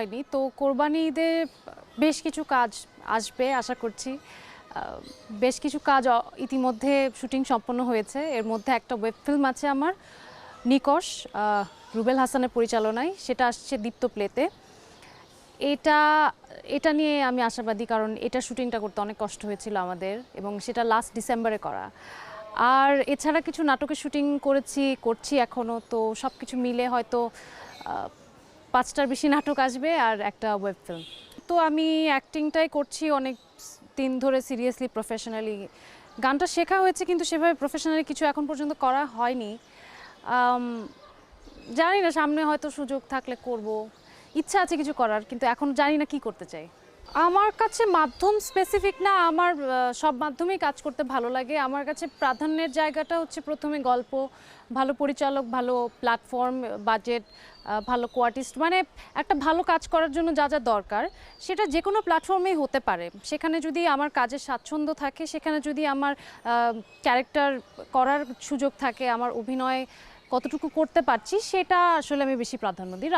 হয়নি। তো কোরবানি ঈদে বেশ কিছু কাজ আসবে, আশা করছি। বেশ কিছু কাজ ইতিমধ্যে শুটিং সম্পন্ন হয়েছে। এর মধ্যে একটা ওয়েব ফিল্ম আছে আমার, নিকশ রুবেল হাসানের পরিচালনায়। সেটা আসছে দীপ্ত প্লেতে। এটা এটা নিয়ে আমি আশাবাদী, কারণ এটা শুটিংটা করতে অনেক কষ্ট হয়েছিল আমাদের এবং সেটা লাস্ট ডিসেম্বরে করা। আর এছাড়া কিছু নাটকের শুটিং করেছি, করছি এখনও তো সব কিছু মিলে হয়তো পাঁচটার বেশি নাটক আসবে আর একটা ওয়েব ফিল্ম তো আমি অ্যাক্টিংটাই করছি অনেক দিন ধরে সিরিয়াসলি প্রফেশনালি গানটা শেখা হয়েছে কিন্তু সেভাবে প্রফেশনালি কিছু এখন পর্যন্ত করা হয়নি। জানি না, সামনে হয়তো সুযোগ থাকলে করব। ইচ্ছা আছে কিছু করার, কিন্তু এখন জানি না কি করতে চাই। আমার কাছে মাধ্যম স্পেসিফিক না, আমার সব মাধ্যমেই কাজ করতে ভালো লাগে। আমার কাছে প্রাধান্যের জায়গাটা হচ্ছে প্রথমে গল্প, ভালো পরিচালক, ভালো প্ল্যাটফর্ম বাজেট ভালো কোয়ার্টিস্ট মানে একটা ভালো কাজ করার জন্য যা যা দরকার, সেটা যে কোনো প্ল্যাটফর্মেই হতে পারে। সেখানে যদি আমার কাজের স্বাচ্ছন্দ্য থাকে, সেখানে যদি আমার ক্যারেক্টার করার সুযোগ থাকে, আমার অভিনয় কতটুকু করতে পারছি, সেটা আসলে আমি বেশি প্রাধান্য দিই।